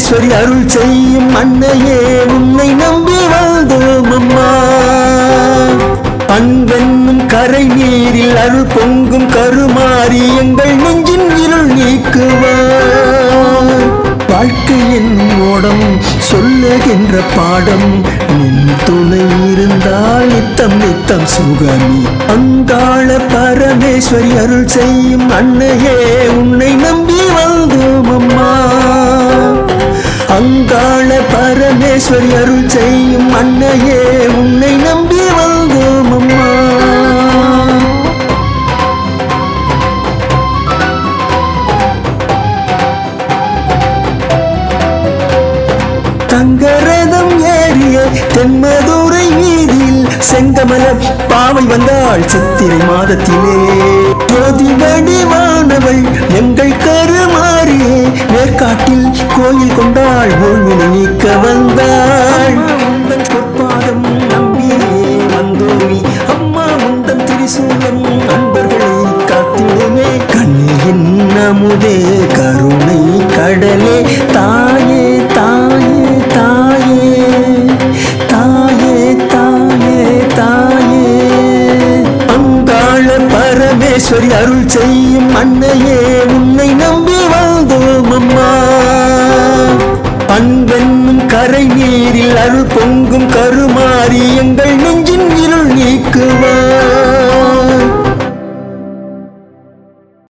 பரமேஸ்வரி அருள் செய்யும் அன்னையே உன்னை நம்பி வாழ்ந்தோம் அம்மா. அன்பென்னும் கரை நீரில் அருள் பொங்கும் கருமாறி எங்கள் நெஞ்சின் இருள் நீக்குவார் வாழ்க்கையின் ஓடம் சொல்லுகின்ற பாடம் நின் துணை இருந்தால் நித்தம் நித்தம் சுகமி. அங்காள பரமேஸ்வரி அருள் செய்யும் அன்னையே உன்னை நம்பி வந்தோம் பரமேஸ்வரி அருள் செய்யும் அன்னையே உன்னை நம்பி வந்தோம் அம்மா. தங்கரதம் ஏறிய தென்மதுரை வீதியில் செங்கமல பாவை வந்தாள் சித்திரை மாதத்திலே. ஜோதி வடிவானவள் கோயில் கொண்டாள் ஓய்வினை நீக்க வந்தாள். உந்தன் பொற்பாதம் நம்பியே வந்தோமி. அம்மா முந்தன் திரிசூலம் அன்பர்களை காத்திடுமே. கண்ணியின் நமுதே கருணை கடலே. தாயே தாயே தாயே. தாயே தாயே தாயே. அங்காள பரமேஸ்வரி அருள் செய்யும் அன்னையே உன்னை நம்பி கரை நீரில் அருள் பொங்கும் கருமாறிய